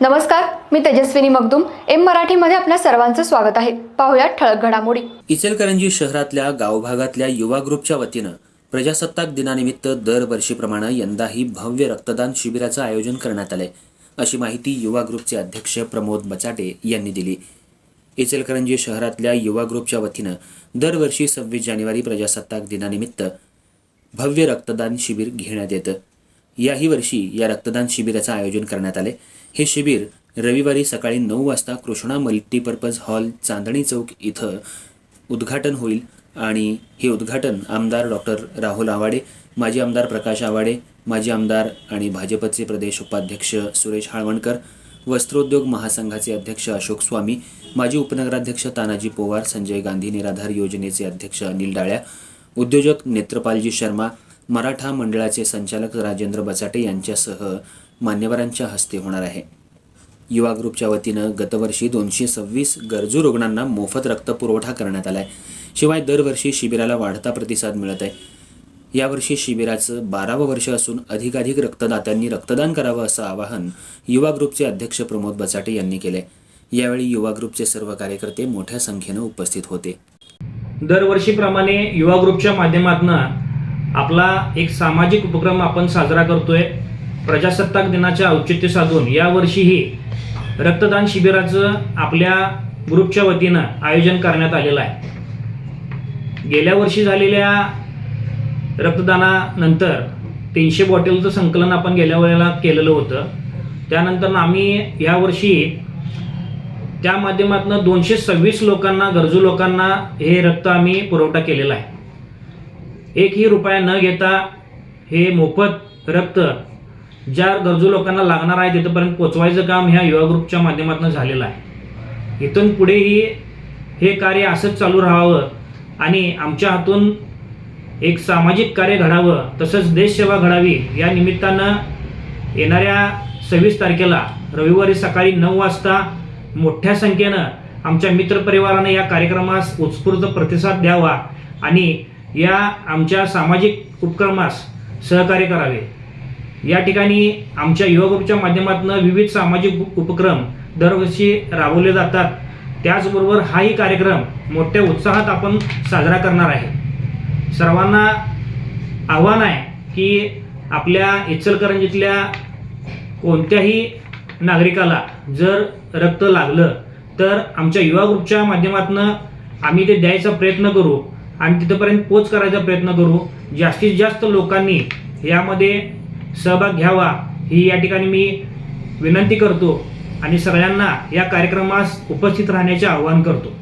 नमस्कार मी तेजस्विनी मगदुम. एम मराठीमध्ये आपल्या सर्वांचं स्वागत आहे. पाहुयात ठळक घडामोडी. इचलकरंजी शहरातल्या गावभागातल्या युवा ग्रुपच्या वतीनं प्रजासत्ताक दिनानिमित्त दरवर्षीप्रमाणे यंदाही भव्य रक्तदान शिबिराचं आयोजन करण्यात आलंय. अशी माहिती युवा ग्रुपचे अध्यक्ष प्रमोद बचाटे यांनी दिली. इचलकरंजी शहरातल्या युवा ग्रुपच्या वतीनं दरवर्षी सव्वीस जानेवारी प्रजासत्ताक दिनानिमित्त भव्य रक्तदान शिबिर घेण्यात येतं. याही वर्षी या रक्तदान शिबिराचं आयोजन करण्यात आले. हे शिबिर रविवारी सकाळी नऊ वाजता कृष्णा मल्टीपर्पज हॉल चांदणी चौक इथं उद्घाटन होईल आणि हे उद्घाटन आमदार डॉक्टर राहुल आवाडे माजी आमदार प्रकाश आवाडे माजी आमदार आणि भाजपचे प्रदेश उपाध्यक्ष सुरेश हाळवणकर वस्त्रोद्योग महासंघाचे अध्यक्ष अशोक स्वामी माजी उपनगराध्यक्ष तानाजी पोवार संजय गांधी निराधार योजनेचे अध्यक्ष अनिल डाळ्या उद्योजक नेत्रपालजी शर्मा मराठा मंडळाचे संचालक राजेंद्र बचाटे यांच्यासह मान्यवरांच्या हस्ते होणार आहे. युवा ग्रुपच्या वतीनं गतवर्षी दोनशे सव्वीस गरजू रुग्णांना मोफत रक्त पुरवठा करण्यात आलाय. शिवाय दरवर्षी शिबिराला वाढता प्रतिसाद मिळत आहे. यावर्षी शिबिराचं बारावं वर्ष असून अधिकाधिक रक्तदात्यांनी रक्तदान करावं असं आवाहन युवा ग्रुपचे अध्यक्ष प्रमोद बचाटे यांनी केले यावेळी युवा ग्रुपचे सर्व कार्यकर्ते मोठ्या संख्येनं उपस्थित होते. दरवर्षीप्रमाणे युवा ग्रुपच्या माध्यमातून आपला एक सामाजिक उपक्रम आपण साजरा करतोय. प्रजासत्ताक दिनाच्या औचित्य साधून. यावर्षीही रक्तदान शिबिराचं आपल्या ग्रुपच्या वतीनं आयोजन करण्यात आलेलं आहे. गेल्या वर्षी झालेल्या रक्तदानानंतर तीनशे बॉटलचं संकलन आपण गेल्या वेळेला केलेलं होतं. त्यानंतर आम्ही यावर्षी त्या माध्यमातून दोनशे सव्वीस लोकांना गरजू लोकांना हे रक्त आम्ही पुरवठा केलेला आहे. एकही रुपया न घेता हे मोफत रक्त ज्या गरजू लोकांना लागणार आहे तिथंपर्यंत पोचवायचं काम ह्या युवा ग्रुपच्या माध्यमातून झालेलं आहे. इथून पुढेही हे कार्य असंच चालू राहावं आणि आमच्या हातून एक सामाजिक कार्य घडावं तसंच देशसेवा घडावी या निमित्तानं येणाऱ्या सव्वीस तारखेला रविवारी सकाळी नऊ वाजता मोठ्या संख्येनं आमच्या मित्रपरिवारानं या कार्यक्रमास उत्स्फूर्त प्रतिसाद द्यावा आणि या आमच्या सामाजिक उपक्रमास सहकार्य करावे. या ठिकाणी आमच्या युवा ग्रुपच्या माध्यमातून विविध सामाजिक उपक्रम दरवर्षी राबवले जातात. त्याचबरोबर हाही कार्यक्रम मोठ्या उत्साहात आपण साजरा करणार आहे. सर्वांना आव्हान आहे की आपल्या इचलकरंजीतल्या कोणत्याही नागरिकाला जर रक्त लागलं तर आमच्या युवा ग्रुपच्या माध्यमातून आम्ही ते द्यायचा प्रयत्न करू. आणि तिथंपर्यंत पोच करायचा प्रयत्न करू. जास्तीत जास्त लोकांनी यामध्ये सहभाग घ्यावा ही या ठिकाणी मी विनंती करतो आणि सगळ्यांना या कार्यक्रमास उपस्थित राहण्याचे आवाहन करतो.